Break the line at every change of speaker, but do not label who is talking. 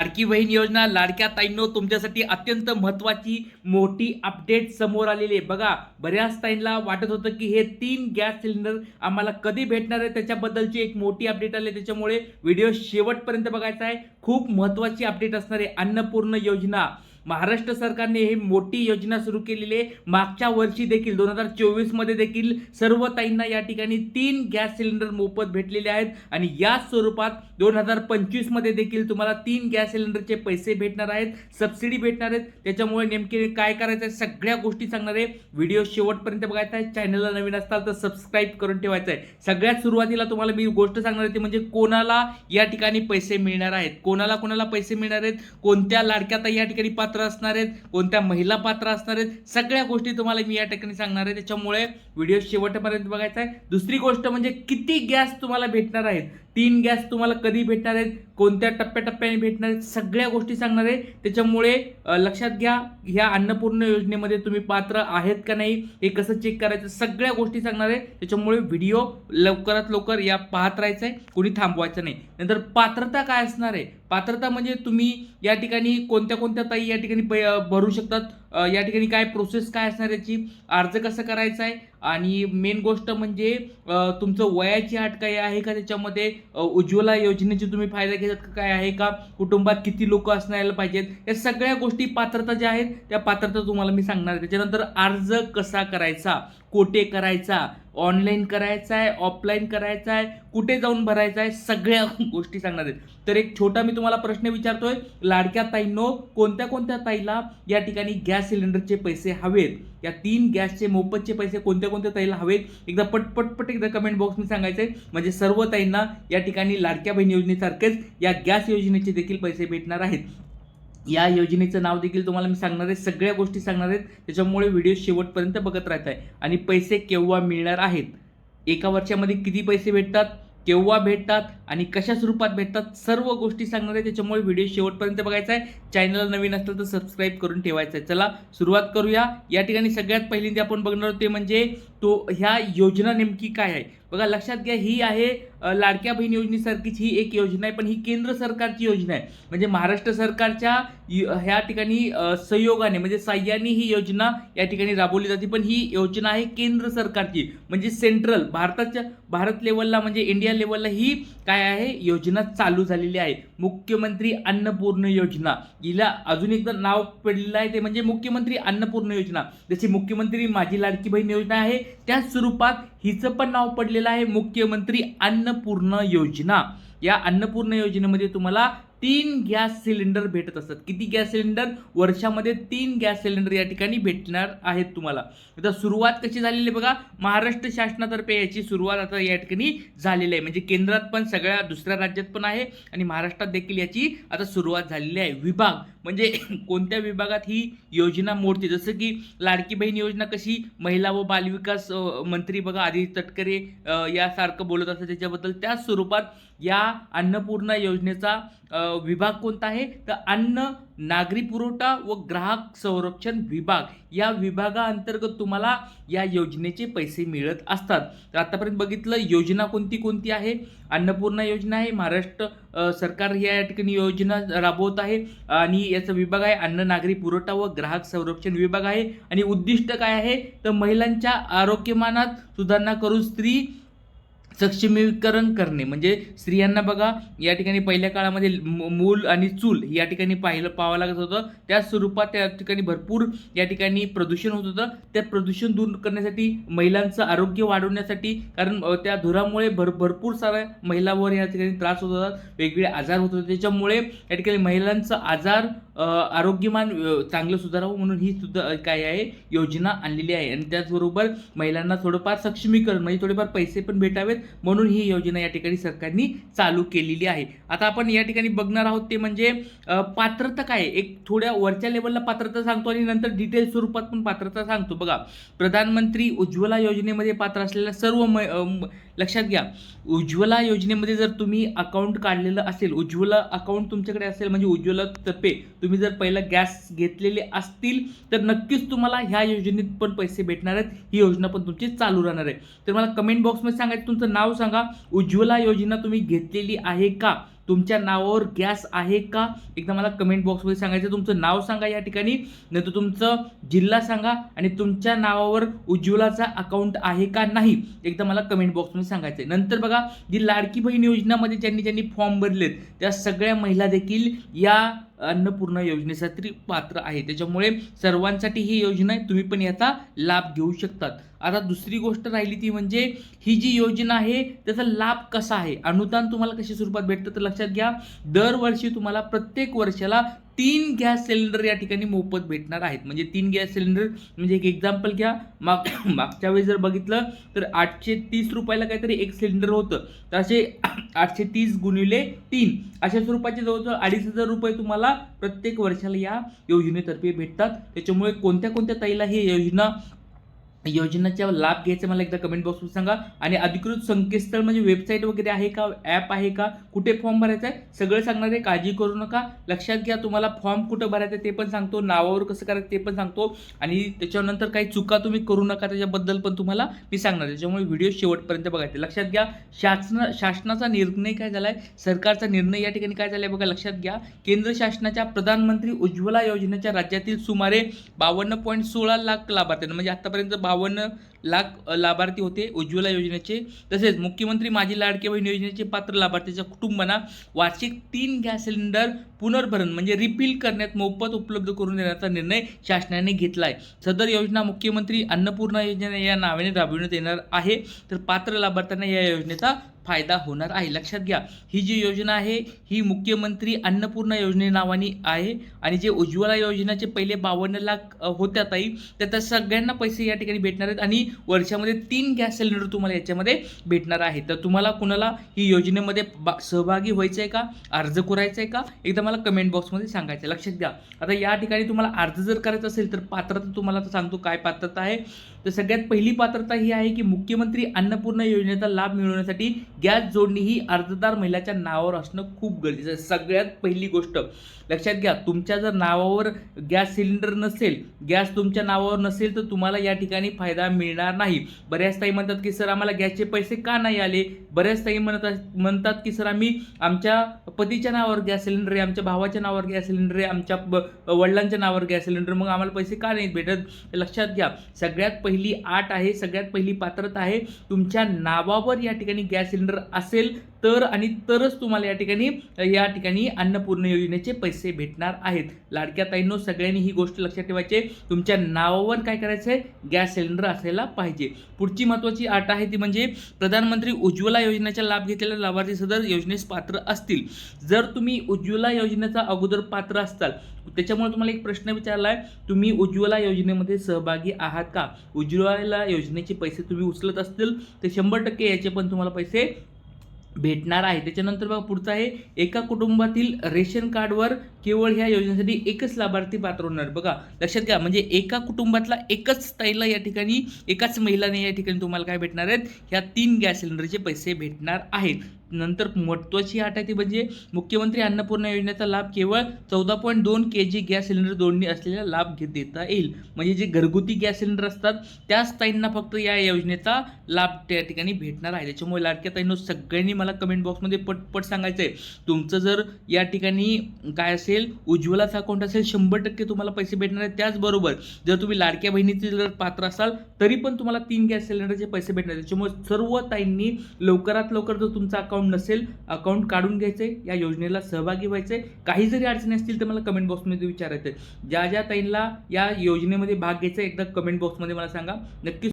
लाडकी बहीण योजना लाडक्या ताईंनो तुमच्यासाठी अत्यंत महत्त्वाची मोठी अपडेट समोर आलेली आहे. बघा बऱ्याच ताईंना वाटत होतं की हे तीन गॅस सिलेंडर आम्हाला कधी भेटणार आहे? त्याच्याबद्दलची एक मोठी अपडेट आली आहे. त्याच्यामुळे व्हिडिओ शेवटपर्यंत बघायचा आहे. खूप महत्त्वाची अपडेट असणार आहे अन्नपूर्ण योजना. महाराष्ट्र सरकारने ही मोठी योजना सुरू केलेली आहे. मागच्या वर्षी देखील दोन हजार चोवीसमध्ये देखील सर्व ताईंना या ठिकाणी तीन गॅस सिलेंडर मोफत भेटलेले आहेत. आणि या स्वरूपात दोन हजार पंचवीसमध्ये देखील तुम्हाला तीन गॅस सिलेंडरचे पैसे भेटणार आहेत सबसिडी भेटणार आहेत. त्याच्यामुळे नेमके काय करायचं आहे सगळ्या गोष्टी सांगणार आहे. व्हिडिओ शेवटपर्यंत बघायचा आहे. चॅनलला नवीन असताल तर सबस्क्राईब करून ठेवायचं आहे. सगळ्यात सुरुवातीला तुम्हाला मी गोष्ट सांगणार आहे ती म्हणजे कोणाला या ठिकाणी पैसे मिळणार आहेत? कोणाला कोणाला पैसे मिळणार आहेत? कोणत्या लाडक्या ताई या ठिकाणी पात्र असणार आहेत कोणत्या महिला पात्र असणार आहेत सगळ्या गोष्टी तुम्हाला मी या ठिकाणी सांगणार आहे. त्याच्यामुळे व्हिडिओ शेवटपर्यंत बघायचा आहे. दुसरी गोष्ट म्हणजे किती गॅस तुम्हाला भेटणार आहेत. तीन गॅस तुम्हाला कधी भेटणार आहेत कोणत्या टप्प्याटप्प्याने भेटणार आहेत सगळ्या गोष्टी सांगणार आहे. त्याच्यामुळे लक्षात घ्या ह्या अन्नपूर्ण योजनेमध्ये तुम्ही पात्र आहेत का नाही हे कसं चेक करायचं सगळ्या गोष्टी सांगणार आहे. त्याच्यामुळे व्हिडिओ लवकरात लवकर या पाहत राहायचं आहे कोणी थांबवायचं नाही. नंतर पात्रता काय असणार आहे? पात्रता म्हणजे तुम्ही या ठिकाणी कोणत्या कोणत्या ताई या ठिकाणी भरू शकतात? या ठिकाणी काय प्रोसेस काय असणार याची अर्ज कसं करायचा आहे? आणि मेन गोष्ट म्हणजे तुमचं वयाची अट काय आहे का त्याच्यामध्ये? उज्ज्वला योजनेची तुम्ही फायदा घेतात का? काय आहे का? कुटुंबात किती लोक असणायला पाहिजेत? या सगळ्या गोष्टी पात्रता ज्या आहेत त्या पात्रता तुम्हाला मी सांगणार त्याच्यानंतर अर्ज कसा करायचा? कोठे करायचा? ऑनलाईन करायचा आहे ऑफलाईन करायचा आहे कुठे जाऊन भरायचा आहे सगळ्या गोष्टी सांगणार आहेत. तर एक छोटा मी तुम्हाला प्रश्न विचारतोय. लाडक्या ताईंनो कोणत्या कोणत्या ताईला या ठिकाणी गॅस सिलेंडरचे पैसे हवेत? या तीन गॅसचे मोफतचे पैसे कोणत्या कोणत्या ताईला हवेत? एकदा पटपटपट एकदा कमेंट बॉक्समध्ये आहे म्हणजे सर्व ताईंना या ठिकाणी लाडक्या बहीण योजनेसारखेच या गॅस योजनेचे देखील पैसे भेटणार आहेत. या योजनेचं नाव देखील तुम्हाला मी सांगणार आहे. सगळ्या गोष्टी सांगणार आहेत. त्याच्यामुळे व्हिडिओ शेवटपर्यंत बघत राहत आहे आणि पैसे केव्हा मिळणार आहेत? एका वर्षामध्ये किती पैसे भेटतात? केव्हा भेटतात? आणि कशा स्वरूपात भेटतात सर्व गोष्टी सांगणार आहे. त्याच्यामुळे व्हिडिओ शेवटपर्यंत बघायचा आहे. चॅनल नवीन असलं तर सबस्क्राईब करून ठेवायचं आहे. चला सुरुवात करूया. या ठिकाणी सगळ्यात पहिल्यांदा आपण बघणार होते ते म्हणजे तो ह्या योजना नेमकी काय आहे? बघा लक्षात घ्या ही आहे लाडक्या बहीण योजनेसारखीच ही एक योजना आहे पण ही केंद्र सरकारची योजना आहे. म्हणजे महाराष्ट्र सरकारच्या ह्या ठिकाणी सहयोगाने म्हणजे साह्याने ही योजना या ठिकाणी राबवली जाते. पण ही योजना आहे केंद्र सरकारची. म्हणजे सेंट्रल भारताच्या भारत लेवलला म्हणजे इंडिया लेवलला ही काय आहे? योजना चालू झालेली आहे. मुख्यमंत्री अन्नपूर्ण योजना. हिला अजून एकदा नाव पडलेलं आहे ते म्हणजे मुख्यमंत्री अन्नपूर्ण योजना. जशी मुख्यमंत्री माझी लाडकी बहीण योजना आहे त्याच स्वरूपात हिचं पण नाव पडलेलं आहे मुख्यमंत्री अन्नपूर्ण योजना. या अन्नपूर्ण योजनेमध्ये तुम्हाला तीन गॅस सिलेंडर भेटत असतात. किती गॅस सिलेंडर? वर्षामध्ये तीन गॅस सिलेंडर या ठिकाणी भेटणार आहेत तुम्हाला. आता सुरुवात कशी झालेली आहे बघा. महाराष्ट्र शासनातर्फे याची सुरुवात आता या ठिकाणी झालेली आहे. म्हणजे केंद्रात पण सगळ्या दुसऱ्या राज्यात पण आहे आणि महाराष्ट्रात देखील याची आता सुरुवात झालेली आहे. विभाग म्हणजे कोणत्या विभागात ही योजना मोडते? जसं की लाडकी बहीण योजना कशी महिला व बालविकास मंत्री बघा आदित्य तटकरे यासारखं बोलत असतात त्याच्याबद्दल. त्याच स्वरूपात या अन्नपूर्णा योजनेचा विभाग कोणता आहे? तर अन्न नागरी पुरवठा व ग्राहक संरक्षण विभाग या विभागाअंतर्गत तुम्हाला या योजनेचे पैसे मिळत असतात. तर आतापर्यंत बघितलं योजना कोणती कोणती आहे? अन्नपूर्णा योजना आहे महाराष्ट्र सरकार या ठिकाणी योजना राबवत आहे. आणि याचा विभाग आहे अन्न नागरी पुरवठा व ग्राहक संरक्षण विभाग आहे. आणि उद्दिष्ट काय आहे? तर महिलांच्या आरोग्यमानात सुधारणा करून स्त्री सक्षमीकरण करणे. म्हणजे स्त्रियांना बघा या ठिकाणी पहिल्या काळामध्ये मूल आणि चूल या ठिकाणी पाहिलं पाहावं लागत होतं. त्या स्वरूपात त्या ठिकाणी भरपूर या ठिकाणी प्रदूषण होत होतं. त्या प्रदूषण दूर करण्यासाठी महिलांचं आरोग्य वाढवण्यासाठी कारण त्या धुरामुळे भर भरपूर साऱ्या महिलांवर या ठिकाणी त्रास होत होतात वेगवेगळे आजार होत होते. त्याच्यामुळे या ठिकाणी महिलांचं आजार आरोग्यमान चांगलं सुधारावं म्हणून ही सुद्धा काय आहे? योजना आणलेली आहे. आणि त्याचबरोबर महिलांना थोडंफार सक्षमीकरण म्हणजे थोडेफार पैसे पण भेटावेत. म्हणून ही योजना या ठिकाणी सरकारने चालू केलेली आहे. आता आपण या ठिकाणी बघणार आहोत ते म्हणजे पात्रता काय एक थोड्या वरच्या लेवलला पात्रता सांगतो आणि नंतर डिटेल स्वरूपात पण पात्रता सांगतो. बघा प्रधानमंत्री उज्ज्वला योजनेमध्ये पात्र असलेल्या सर्व म- लक्षात घ्या. उज्ज्वला योजनेमध्ये जर तुम्ही अकाउंट काढलेलं असेल उज्ज्वला अकाउंट तुमच्याकडे असेल म्हणजे उज्ज्वला तर्फे तुम्ही जर पहिला गॅस घेतलेले असतील तर नक्कीच तुम्हाला ह्या योजनेत पण पैसे भेटणार आहेत. ही योजना पण तुमची चालू राहणार आहे. तर मला कमेंट बॉक्समध्ये सांगायचं तुमचं नाव सांगा. उज्ज्वला योजना तुम्ही घेतलेली आहे का? तुमच्या नावावर गॅस आहे का? एकदा मला कमेंट बॉक्समध्ये सांगायचं तुमचं नाव सांगा या ठिकाणी. नंतर तुमचं जिल्हा सांगा आणि तुमच्या नावावर उज्ज्वलाचा अकाउंट आहे का नाही? एकदा मला कमेंट बॉक्समध्ये सांगायचं आहे. नंतर बघा जी लाडकी बहीण योजनामध्ये ज्यांनी ज्यांनी फॉर्म भरलेत त्या सगळ्या महिला देखील या अन्नपूर्णा योजनेसाठी पात्र आहे. त्याच्यामुळे सर्वांसाठी ही योजना आहे. तुम्ही पण याचा लाभ घेऊ शकतात. आता दुसरी गोष्ट राहिली ती म्हणजे ही जी योजना आहे त्याचा लाभ कसा आहे? अनुदान तुम्हाला कशा स्वरूपात भेटतं तर लक्षात घ्या. दरवर्षी तुम्हाला प्रत्येक वर्षाला तीन गॅस सिलेंडर या ठिकाणी मोफत भेटणार आहेत. म्हणजे तीन गॅस सिलेंडर म्हणजे एक एक्झाम्पल घ्या. माग मागच्या वेळेस जर बघितलं तर आठशे तीस रुपयाला काहीतरी एक सिलेंडर होतं. तर असे आठशे तीस गुणिले तीन. अशा स्वरूपाचे जवळजवळ अडीच हजार रुपये तुम्हाला प्रत्येक वर्षाला या योजनेतर्फे भेटतात. त्याच्यामुळे कोणत्या कोणत्या ताईला ही योजना योजनेचा लाभ घ्यायचा मला एकदा कमेंट बॉक्समध्ये सांगा. आणि अधिकृत संकेतस्थळ म्हणजे वेबसाईट वगैरे आहे का? ॲप आहे का? कुठे फॉर्म भरायचा आहे? सगळं सांगणार आहे. काळजी करू नका. लक्षात घ्या तुम्हाला फॉर्म कुठं भरायचं आहे ते पण सांगतो. नावावर कसं करायचं ते पण सांगतो. आणि त्याच्यानंतर काही चुका तुम्ही करू नका त्याच्याबद्दल पण तुम्हाला मी सांगणार आहे. त्याच्यामुळे व्हिडिओ शेवटपर्यंत बघायचे लक्षात घ्या शासन शासनाचा निर्णय काय झाला आहे सरकारचा निर्णय या ठिकाणी काय झाला आहे बघा लक्षात घ्या. केंद्र शासनाच्या प्रधानमंत्री उज्ज्वला योजनेच्या राज्यातील सुमारे बावन्न पॉईंट सोळा लाख लाभार्थ्यांना म्हणजे आतापर्यंत बावन्न लाख लाभार्थी होते उज्ज्वला योजनेचे. तसेच मुख्यमंत्री माझी लाडके बहीण योजनेचे पात्र लाभार्थीच्या कुटुंबांना वार्षिक तीन गॅस सिलेंडर पुनर्भरण म्हणजे रिफिल करण्यात मोफत उपलब्ध करून देण्याचा निर्णय शासनाने घेतला आहे सदर योजना मुख्यमंत्री अन्नपूर्णा योजना या नावाने राबविण्यात येणार आहे. तर पात्र लाभार्थ्यांना या योजनेचा फायदा होणार आहे. लक्षात घ्या ही जी योजना आहे ही मुख्यमंत्री अन्नपूर्णा योजने नावाने आहे आणि जे उज्ज्वला योजनेचे पहिले बावन्न लाख होत्या ताई तर त्या सगळ्यांना पैसे या ठिकाणी भेटणार आहेत आणि वर्षामध्ये तीन गॅस सिलेंडर तुम्हाला याच्यामध्ये भेटणार आहे. तर तुम्हाला कुणाला ही योजनेमध्ये बा सहभागी व्हायचं आहे का? अर्ज करायचा आहे का? एकदा मला कमेंट बॉक्समध्ये सांगायचं आहे. लक्षात घ्या. आता या ठिकाणी तुम्हाला अर्ज जर करायचा असेल तर पात्रता तुम्हाला सांगतो काय पात्रता आहे. तर सगळ्यात पहिली पात्रता ही आहे की मुख्यमंत्री अन्नपूर्णा योजनेचा लाभ मिळवण्यासाठी गॅस जोडणी ही अर्जदार महिलाच्या नावावर असणं खूप गरजेचं आहे. सगळ्यात पहिली गोष्ट लक्षात घ्या तुमच्या जर नावावर गॅस सिलेंडर नसेल गॅस तुमच्या नावावर नसेल तर तुम्हाला या ठिकाणी फायदा मिळणार नाही. बऱ्याच ताई म्हणतात की सर आम्हाला गॅसचे पैसे का नाही आले? बऱ्याच ताई म्हणतात म्हणतात की सर आम्ही आमच्या पतीच्या नावावर गॅस सिलेंडर आहे आमच्या भावाच्या नावावर गॅस सिलेंडर आहे आमच्या ब- वडिलांच्या नावावर गॅस सिलेंडर मग आम्हाला पैसे का नाही भेटत? लक्षात घ्या सगळ्यात पहिली आठ आहे सगळ्यात पहिली पात्रता आहे. तुमच्या नावावर या ठिकाणी गॅस सिलेंडर असेल तर आणि तरच तुम्हाला या ठिकाणी या ठिकाणी अन्नपूर्ण योजनेचे पैसे भेटणार आहेत. लाडक्या ताईंनो सगळ्यांनी ही गोष्ट लक्षात ठेवायची तुमच्या नावावर काय करायचं आहे? गॅस सिलेंडर असायला पाहिजे. पुढची महत्त्वाची अट आहे ती म्हणजे प्रधानमंत्री उज्ज्वला योजनेचा लाभ घेतलेल्या लाभार्थी सदर योजनेस पात्र असतील. जर तुम्ही उज्ज्वला योजनेचा अगोदर पात्र असताल त्याच्यामुळे तुम्हाला एक प्रश्न विचारला आहे तुम्ही उज्ज्वला योजनेमध्ये सहभागी आहात का? उज्ज्वला योजनेचे पैसे तुम्ही उचलत असतील तर शंभर टक्के याचे पण तुम्हाला पैसे भेटणार आहे. त्याच्यानंतर बघा पुढचं आहे एका कुटुंबातील रेशन कार्डवर केवळ ह्या योजनेसाठी एकच लाभार्थी पात्र होणार. बघा लक्षात घ्या म्हणजे एका कुटुंबातला एकच ताईला या ठिकाणी एकाच महिलाने या ठिकाणी तुम्हाला काय भेटणार आहेत? ह्या तीन गॅस सिलेंडरचे पैसे भेटणार आहेत. नंतर महत्त्वाची अट आहे ती म्हणजे मुख्यमंत्री अन्नपूर्णा योजनेचा लाभ केवळ चौदा पॉईंट दोन के जी गॅस सिलेंडर जोडणी असलेला लाभ घेत देता येईल. म्हणजे जे घरगुती गॅस सिलेंडर असतात त्याच ताईंना फक्त या योजनेचा लाभ त्या ठिकाणी भेटणार आहे. त्याच्यामुळे लाडक्या ताईंनो सगळ्यांनी मला कमेंट बॉक्समध्ये पटपट सांगायचं आहे तुमचं जर या ठिकाणी काय असेल उज्ज्वलाचा अकाउंट असेल शंभर टक्के तुम्हाला पैसे भेटणार आहेत. त्याचबरोबर जर तुम्ही लाडक्या बहिणीचे जर पात्र असाल तरी पण तुम्हाला तीन गॅस सिलेंडरचे पैसे भेटणार आहेत. त्याच्यामुळे सर्व ताईंनी लवकरात लवकर जर तुमचा अकाउंट नसेल अकाउंट काढून घ्यायचं आहे या योजनेला सहभागी व्हायचं आहे काही जरी अडचणी असतील तर मला कमेंट बॉक्समध्ये विचारायचं आहे ज्या ज्या ताईंना या योजनेमध्ये भाग घ्यायचा आहे, एकदा कमेंट बॉक्समध्ये मला सांगा. नक्की